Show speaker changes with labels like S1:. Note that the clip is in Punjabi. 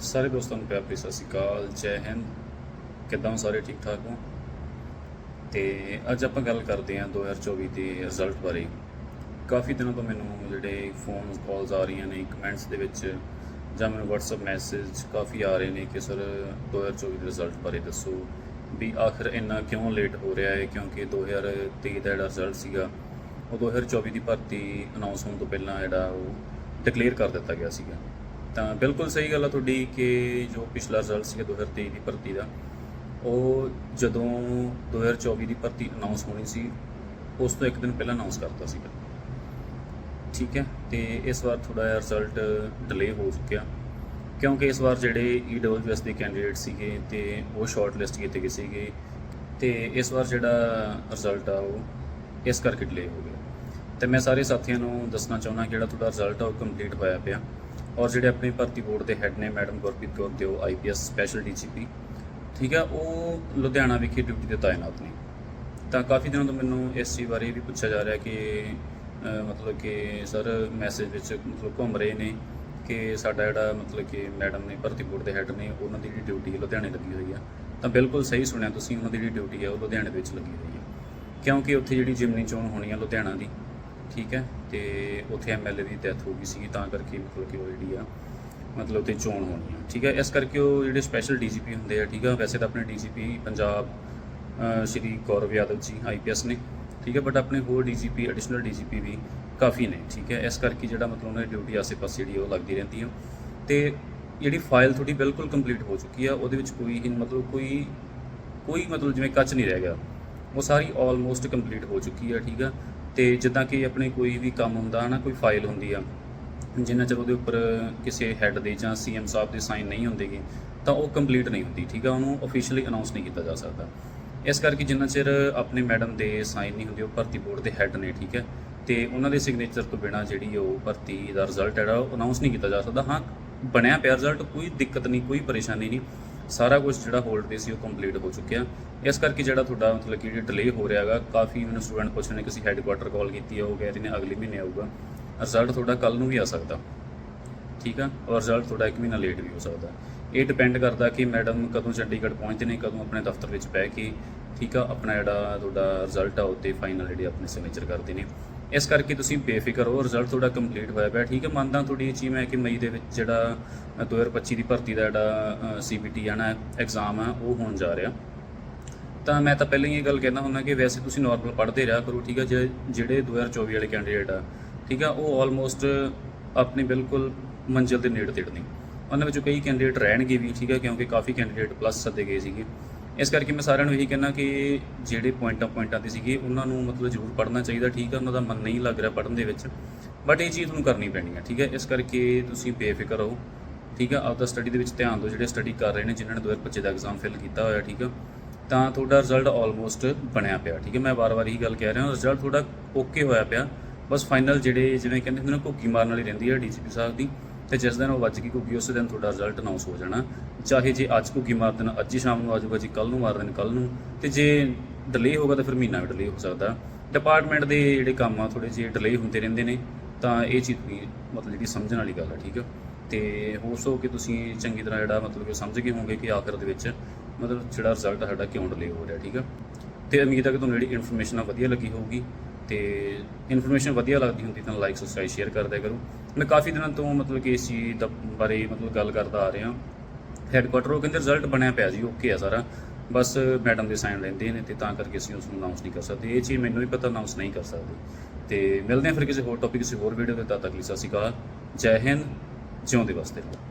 S1: ਸਾਰੇ ਦੋਸਤਾਂ ਨੂੰ ਪਿਆਰ ਭਰੀ ਸਤਿ ਸ਼੍ਰੀ ਅਕਾਲ, ਜੈ ਹਿੰਦ। ਕਿੱਦਾਂ ਸਾਰੇ ਠੀਕ ਠਾਕ ਹੋ? ਤੇ ਅੱਜ ਆਪਾਂ ਗੱਲ ਕਰਦੇ ਹਾਂ 2024 ਦੇ ਰਿਜ਼ਲਟ ਬਾਰੇ। ਕਾਫੀ ਦਿਨਾਂ ਤੋਂ ਮੈਨੂੰ ਜਿਹੜੇ ਫੋਨ ਕਾਲਸ ਆ ਰਹੀਆਂ ਨੇ ਕਮੈਂਟਸ ਦੇ ਵਿੱਚ, ਜਾਂ ਮੈਨੂੰ WhatsApp ਮੈਸੇਜ ਕਾਫੀ ਆ ਰਹੇ ਨੇ ਕਿ ਸਰ 2024 ਦੇ ਰਿਜ਼ਲਟ ਬਾਰੇ ਦੱਸੋ ਵੀ ਆਖਰ ਇੰਨਾ ਕਿਉਂ ਲੇਟ ਹੋ ਰਿਹਾ ਹੈ? ਕਿਉਂਕਿ 2023 ਦਾ ਜਿਹੜਾ ਰਿਜ਼ਲਟ ਸੀਗਾ, ਉਹ 2024 ਦੀ ਭਰਤੀ ਅਨਾਉਂਸ ਹੋਣ ਤੋਂ ਪਹਿਲਾਂ ਜਿਹੜਾ ਉਹ ਡਿਕਲੇਅਰ ਕਰ ਦਿੱਤਾ ਗਿਆ ਸੀਗਾ। ਤਾਂ ਬਿਲਕੁਲ ਸਹੀ ਗੱਲ ਆ ਤੁਹਾਡੀ ਕਿ ਜੋ ਪਿਛਲਾ ਰਿਜ਼ਲਟ ਸੀਗਾ 2023 ਦੀ ਭਰਤੀ ਦਾ, ਉਹ ਜਦੋਂ 2024 ਦੀ ਭਰਤੀ ਅਨਾਉਂਸ ਹੋਣੀ ਸੀ, ਉਸ ਤੋਂ ਇੱਕ ਦਿਨ ਪਹਿਲਾਂ ਅਨਾਉਂਸ ਕਰਤਾ ਸੀਗਾ। ਠੀਕ ਹੈ? ਤੇ ਇਸ ਵਾਰ ਥੋੜਾ ਜਿਹਾ ਰਿਜ਼ਲਟ ਡਿਲੇ ਹੋ ਚੁੱਕਿਆ, ਕਿਉਂਕਿ ਇਸ ਵਾਰ ਜਿਹੜੇ EWS ਦੇ ਕੈਂਡੀਡੇਟ ਸੀਗੇ ਤੇ ਉਹ ਸ਼ਾਰਟ ਲਿਸਟ ਕੀਤੇ ਗਏ ਸੀਗੇ, ਤੇ ਇਸ ਵਾਰ ਜਿਹੜਾ ਰਿਜ਼ਲਟ ਆ ਉਹ ਇਸ ਕਰਕੇ ਡਿਲੇ ਹੋ ਗਿਆ। ਤੇ ਮੈਂ ਸਾਰੇ ਸਾਥੀਆਂ ਨੂੰ ਦੱਸਣਾ ਚਾਹੁੰਦਾ ਜਿਹੜਾ ਤੁਹਾਡਾ ਰਿਜ਼ਲਟ ਆ ਉਹ ਕੰਪਲੀਟ ਹੋਇਆ ਪਿਆ। ਔਰ ਜਿਹੜੇ ਆਪਣੇ ਭਰਤੀ ਬੋਰਡ ਦੇ ਹੈੱਡ ਨੇ ਮੈਡਮ ਗੁਰਪ੍ਰੀਤ ਕੌਰ ਦਿਓ ਆਈਪੀਐਸ ਸਪੈਸ਼ਲ ਡੀਜੀਪੀ ਠੀਕ ਆ, ਉਹ ਲੁਧਿਆਣਾ ਵਿਖੇ ਡਿਊਟੀ ਤੇ ਤਾਇਨਾਤ ਨੇ। ਤਾਂ ਕਾਫੀ ਦਿਨਾਂ ਤੋਂ ਮੈਨੂੰ ਇਸ ਚੀਜ਼ ਬਾਰੇ ਵੀ ਪੁੱਛਿਆ ਜਾ ਰਿਹਾ ਕਿ ਮਤਲਬ ਕਿ ਸਰ ਮੈਸੇਜ ਵਿੱਚ ਮਤਲਬ ਘੁੰਮ ਰਹੇ ਨੇ ਕਿ ਸਾਡਾ ਜਿਹੜਾ ਮਤਲਬ ਕਿ ਮੈਡਮ ਨੇ ਭਰਤੀ ਬੋਰਡ ਦੇ ਹੈੱਡ ਨੇ, ਉਹਨਾਂ ਦੀ ਜਿਹੜੀ ਡਿਊਟੀ ਲੁਧਿਆਣੇ ਲੱਗੀ ਹੋਈ ਆ। ਤਾਂ ਬਿਲਕੁਲ ਸਹੀ ਸੁਣਿਆ ਤੁਸੀਂ, ਉਹਨਾਂ ਦੀ ਜਿਹੜੀ ਡਿਊਟੀ ਆ, ਉਹ ਲੁਧਿਆਣੇ ਦੇ ਵਿੱਚ ਲੱਗੀ ਹੋਈ ਆ। ਕਿਉਂਕਿ ਉੱਥੇ ਜਿਹੜੀ ਜਿਮਨੀ ਚੋਣ ਹੋਣੀ ਆ ਲੁਧਿਆਣਾ ਦੀ ਠੀਕ ਹੈ, ਤੇ ਉੱਥੇ ਐਮਐਲਏ ਦੀ ਡੈਥ ਹੋ ਗਈ ਸੀ ਤਾਂ ਕਰਕੇ ਮਤਲਬ ਕਿ ਉਹ ਜਿਹੜੀ ਆ, ਮਤਲਬ ਉੱਥੇ ਚੋਣ ਹੋਣੀ ਆ, ਠੀਕ ਹੈ। ਇਸ ਕਰਕੇ ਉਹ ਜਿਹੜੇ ਸਪੈਸ਼ਲ ਡੀਜੀਪੀ ਹੁੰਦੇ ਆ, ਠੀਕ ਆ, ਵੈਸੇ ਤਾਂ ਆਪਣੇ ਡੀਜੀਪੀ ਪੰਜਾਬ ਸ਼੍ਰੀ ਗੌਰਵ ਯਾਦਵ ਜੀ ਆਈਪੀਐਸ ਨੇ, ਠੀਕ ਹੈ ਬਟ ਆਪਣੇ ਹੋਰ ਡੀਜੀਪੀ ਐਡੀਸ਼ਨਲ ਡੀਜੀਪੀ ਵੀ ਕਾਫੀ ਨੇ, ਠੀਕ ਹੈ। ਇਸ ਕਰਕੇ ਜਿਹੜਾ ਮਤਲਬ ਉਹਨਾਂ ਦੀ ਡਿਊਟੀ ਆਸੇ-ਪਾਸੇ ਜਿਹੜੀ ਉਹ ਲੱਗਦੀ ਰਹਿੰਦੀ ਆ। ਤੇ ਜਿਹੜੀ ਫਾਈਲ ਤੁਹਾਡੀ ਬਿਲਕੁਲ ਕੰਪਲੀਟ ਹੋ ਚੁੱਕੀ ਆ, ਉਹਦੇ ਵਿੱਚ ਕੋਈ ਹੀ ਮਤਲਬ ਕੋਈ ਕੋਈ ਮਤਲਬ ਜਿਵੇਂ ਕੱਚ ਨਹੀਂ ਰਹਿ ਗਿਆ, ਉਹ ਸਾਰੀ ਆਲਮੋਸਟ ਕੰਪਲੀਟ ਹੋ ਚੁੱਕੀ ਆ, ਠੀਕ ਆ। ਤੇ ਜਿੱਦਾਂ ਕਿ ਆਪਣੇ ਕੋਈ ਵੀ ਕੰਮ ਹੁੰਦਾ ਹਨਾ, ਕੋਈ ਫਾਈਲ ਹੁੰਦੀ ਆ, ਜਿੰਨਾ ਚਿਰ ਉਹਦੇ ਉੱਪਰ ਕਿਸੇ ਹੈੱਡ ਦੇ ਜਾਂ ਸੀਐਮ ਸਾਹਿਬ ਦੇ ਸਾਈਨ ਨਹੀਂ ਹੁੰਦੇਗੇ, ਤਾਂ ਉਹ ਕੰਪਲੀਟ ਨਹੀਂ ਹੁੰਦੀ, ਠੀਕ ਆ? ਉਹਨੂੰ ਅਫੀਸ਼ੀਅਲੀ ਅਨਾਉਂਸ ਨਹੀਂ ਕੀਤਾ ਜਾ ਸਕਦਾ। ਇਸ ਕਰਕੇ ਜਿੰਨਾ ਚਿਰ ਆਪਣੇ ਮੈਡਮ ਦੇ ਸਾਈਨ ਨਹੀਂ ਹੁੰਦੇ, ਉਹ ਭਰਤੀ ਬੋਰਡ ਦੇ ਹੈੱਡ ਨੇ, ਠੀਕ ਹੈ ਤੇ ਉਹਨਾਂ ਦੇ ਸਿਗਨੇਚਰ ਤੋਂ ਬਿਨਾ ਜਿਹੜੀ ਉਹ ਭਰਤੀ ਦਾ ਰਿਜ਼ਲਟ ਹੈ ਉਹ ਅਨਾਉਂਸ ਨਹੀਂ ਕੀਤਾ ਜਾ ਸਕਦਾ। ਹਾਂ, ਬਣਿਆ ਪਿਆ ਰਿਜ਼ਲਟ ਕੋਈ ਦਿੱਕਤ ਨਹੀਂ, ਕੋਈ ਪਰੇਸ਼ਾਨੀ ਨਹੀਂ। ਸਾਰਾ ਕੁਝ ਜਿਹੜਾ ਹੋਲਡ ਤੇ ਸੀ ਉਹ ਕੰਪਲੀਟ ਹੋ ਚੁੱਕਿਆ। ਇਸ ਕਰਕੇ ਜਿਹੜਾ ਤੁਹਾਡਾ ਮਤਲਬ ਕਿ ਜਿਹੜਾ ਡਿਲੇ ਹੋ ਰਿਹਾ ਹੈਗਾ, ਕਾਫੀ ਮੈਨੂੰ ਸਟੂਡੈਂਟ ਪੁੱਛ ਰਹੇ ਨੇ ਕਿ ਅਸੀਂ ਹੈੱਡਕੁਆਟਰ ਕਾਲ ਕੀਤੀ ਹੈ ਉਹ ਕਹਿ ਰਹੇ ਨੇ ਅਗਲੇ ਮਹੀਨੇ ਆਊਗਾ। ਰਿਜ਼ਲਟ ਤੁਹਾਡਾ ਕੱਲ ਨੂੰ ਵੀ ਆ ਸਕਦਾ। ਠੀਕ ਆ? ਔਰ ਰਿਜ਼ਲਟ ਤੁਹਾਡਾ ਇੱਕ ਮਹੀਨਾ ਲੇਟ ਵੀ ਹੋ ਸਕਦਾ। ਇਹ ਡਿਪੈਂਡ ਕਰਦਾ ਕਿ ਮੈਡਮ ਕਦੋਂ ਚੰਡੀਗੜ੍ਹ ਪਹੁੰਚਦੇ ਨੇ, ਕਦੋਂ ਆਪਣੇ ਦਫ਼ਤਰ ਵਿੱਚ ਬਹਿ ਕੇ, ਠੀਕ ਆ? ਆਪਣਾ ਜਿਹੜਾ ਤੁਹਾਡਾ ਰਿਜ਼ਲਟ ਆ ਉੱਤੇ ਫਾਈਨਲ ਜਿਹੜੇ ਆਪਣੇ ਸਿਗਨੇਚਰ ਕਰਦੇ ਨੇ। ਇਸ ਕਰਕੇ ਤੁਸੀਂ ਬੇਫਿਕਰ ਹੋ ਰਿਜ਼ਲਟ ਤੁਹਾਡਾ ਕੰਪਲੀਟ ਹੋਇਆ ਪਿਆ। ਠੀਕ ਹੈ ਮੰਨਦਾ ਤੁਹਾਡੀ ਅਚੀਵ ਹੈ ਕਿ ਮਈ ਦੇ ਵਿੱਚ ਜਿਹੜਾ ਅ, 2025 ਦੀ ਭਰਤੀ ਦਾ ਜਿਹੜਾ ਸੀਬੀਟੀ ਆ ਨਾ ਐਗਜ਼ਾਮ ਆ ਉਹ ਹੋਣ ਜਾ ਰਿਹਾ। ਤਾਂ ਮੈਂ ਤਾਂ ਪਹਿਲਾਂ ਹੀ ਇਹ ਗੱਲ ਕਹਿੰਦਾ ਹੁੰਦਾ ਕਿ ਵੈਸੇ ਤੁਸੀਂ ਨਾਰਮਲ ਪੜ੍ਹਦੇ ਰਿਹਾ ਕਰੋ ਠੀਕ ਆ ਜੇ ਜਿਹੜੇ 2024 ਵਾਲੇ ਕੈਂਡੀਡੇਟ ਆ ਠੀਕ ਆ ਉਹ ਆਲਮੋਸਟ ਆਪਣੀ ਬਿਲਕੁਲ ਮੰਜ਼ਿਲ ਦੇ ਨੇੜੇ ਤੇੜ ਨੇ। ਉਹਨਾਂ ਵਿੱਚੋਂ ਕਈ ਕੈਂਡੀਡੇਟ ਰਹਿਣਗੇ ਵੀ ਠੀਕ ਆ ਕਿਉਂਕਿ ਕਾਫੀ ਕੈਂਡੀਡੇਟ ਪਲੱਸ ਸੱਦੇ ਗਏ ਸੀਗੇ। ਇਸ ਕਰਕੇ ਮੈਂ ਸਾਰਿਆਂ ਨੂੰ ਇਹੀ ਕਹਿਣਾ ਕਿ ਜਿਹੜੇ ਪੁਆਇੰਟਾਂ ਪੁਆਇੰਟਾਂ ਤੇ ਸੀਗੇ, ਉਹਨਾਂ ਨੂੰ ਮਤਲਬ ਜ਼ਰੂਰ ਪੜ੍ਹਨਾ ਚਾਹੀਦਾ, ਠੀਕ ਆ, ਉਹਨਾਂ ਦਾ ਮਨ ਨਹੀਂ ਲੱਗ ਰਿਹਾ ਪੜ੍ਹਨ ਦੇ ਵਿੱਚ ਬਟ ਇਹ ਚੀਜ਼ ਤੁਹਾਨੂੰ ਕਰਨੀ ਪੈਣੀ ਹੈ ਠੀਕ ਹੈ ਇਸ ਕਰਕੇ ਤੁਸੀਂ ਬੇਫਿਕਰ ਰਹੋ, ਠੀਕ ਆ? ਆਪਦਾ ਸਟੱਡੀ ਦੇ ਵਿੱਚ ਧਿਆਨ ਦਿਓ, ਜਿਹੜੇ ਸਟੱਡੀ ਕਰ ਰਹੇ ਨੇ, ਜਿਨ੍ਹਾਂ ਨੇ 2025 ਦਾ ਐਗਜ਼ਾਮ ਫਿਲ ਕੀਤਾ ਹੋਇਆ, ਠੀਕ ਆ? ਤਾਂ ਤੁਹਾਡਾ ਰਿਜ਼ਲਟ ਆਲਮੋਸਟ ਬਣਿਆ ਪਿਆ, ਠੀਕ ਹੈ ਮੈਂ ਵਾਰ-ਵਾਰ ਇਹੀ ਗੱਲ ਕਹਿ ਰਿਹਾ ਰਿਜ਼ਲਟ ਤੁਹਾਡਾ ਓਕੇ ਹੋਇਆ ਪਿਆ, ਬਸ ਫਾਈਨਲ ਜਿਹੜੇ, ਜਿਵੇਂ ਕਹਿੰਦੇ ਹੁੰਦੇ ਨੇ, ਘੁੱਗੀ ਮਾਰਨ ਵਾਲੀ ਰਹਿੰਦੀ ਹੈ ਡੀਜੀਪੀ ਸਾਹਿਬ ਦੀ ਤੇ ਜਿਸ ਦਿਨ ਉਹ ਵੱਜ ਗਈ ਘੁੱਗੀ ਉਸ ਦਿਨ ਤੁਹਾਡਾ ਰਿਜ਼ਲਟ ਅਨਾਉਂਸ ਹੋ ਜਾਣਾ। ਚਾਹੇ ਜੇ ਅੱਜ ਘੁੱਗੀ ਮਾਰ ਦੇਣ ਅੱਜ ਹੀ ਸ਼ਾਮ ਨੂੰ ਆ ਜਾਊਗਾ, ਜੀ ਕੱਲ ਨੂੰ ਮਾਰ ਦੇਣ ਕੱਲ ਨੂੰ, ਤੇ ਜੇ ਡਿਲੇ ਹੋਗਾ ਤਾਂ ਫਿਰ ਮਹੀਨਾ ਵੀ ਡਿਲੇ ਹੋ ਸਕਦਾ। ਡਿਪਾਰਟਮੈਂਟ ਦੇ ਜਿਹੜੇ ਕੰਮ ਆ ਥੋੜੇ ਜਿਹੇ ਡਿਲੇ ਹੁੰਦੇ ਰਹਿੰਦੇ ਨੇ, ਤਾਂ ਇਹ ਚੀਜ਼ ਵੀ ਮਤਲਬ ਜਿਹੜੀ ਸਮਝਣ ਵਾਲੀ ਗੱਲ ਆ, ਠੀਕ ਆ? ਤੇ ਹੋ ਸੋ ਕਿ ਤੁਸੀਂ ਚੰਗੀ ਤਰ੍ਹਾਂ ਜਿਹੜਾ ਮਤਲਬ ਕਿ ਸਮਝ ਗਏ ਹੋਵੋਗੇ ਕਿ ਆਖਰ ਦੇ ਵਿੱਚ ਮਤਲਬ ਜਿਹੜਾ ਰਿਜ਼ਲਟ ਸਾਡਾ ਕਿਉਂ ਡਿਲੇ ਹੋ ਰਿਹਾ, ਠੀਕ ਆ? ਤੇ ਉਮੀਦ ਹੈ ਕਿ ਤੁਹਾਨੂੰ ਜਿਹੜੀ ਇਨਫੋਰਮੇਸ਼ਨ ਆ ਵਧੀਆ ਲੱਗੀ ਹੋਊਗੀ। ਤੇ ਇਨਫੋਰਮੇਸ਼ਨ ਵਧੀਆ ਲੱਗਦੀ ਹੁੰਦੀ, ਤਾਂ ਲਾਈਕ ਸਬਸਕ੍ਰਾਈਬ ਸ਼ੇਅਰ ਕਰਦਿਆ ਕਰੋ। ਮੈਂ ਕਾਫੀ ਦਿਨਾਂ ਤੋਂ ਮਤਲਬ ਕਿ ਇਸ ਚੀਜ਼ ਦਾ ਬਾਰੇ ਮਤਲਬ ਗੱਲ ਕਰਦਾ ਆ ਰਿਹਾ। ਹੈੱਡਕੁਆਟਰ ਉਹ ਕਹਿੰਦੇ ਰਿਜ਼ਲਟ ਬਣਿਆ ਪਿਆ ਜੀ ਓਕੇ ਆ ਸਾਰਾ। ਬਸ ਮੈਡਮ ਦੇ ਸਾਈਨ ਲੈਂਦੇ ਨੇ ਤੇ ਤਾਂ ਕਰਕੇ ਅਸੀਂ ਉਸ ਨੂੰ ਅਨਾਉਂਸ ਨਹੀਂ ਕਰ ਸਕਦੇ। ਇਹ ਚੀਜ਼ ਮੈਨੂੰ ਵੀ ਪਤਾ ਅਨਾਉਂਸ ਨਹੀਂ ਕਰ ਸਕਦੇ। ਤੇ ਮਿਲਦੇ ਹਾਂ ਫਿਰ ਕਿਸੇ ਹੋਰ ਟੌਪਿਕ ਕਿਸੇ ਹੋਰ ਵੀਡੀਓ ਦੇ ਤਦ ਤੱਕ ਲਈ ਸਤਿ ਸ਼੍ਰੀ ਅਕਾਲ। ਜੈ ਹਿੰਦ, ਜਿਉਂਦੇ ਵਾਸਤੇ। ਰਹੋ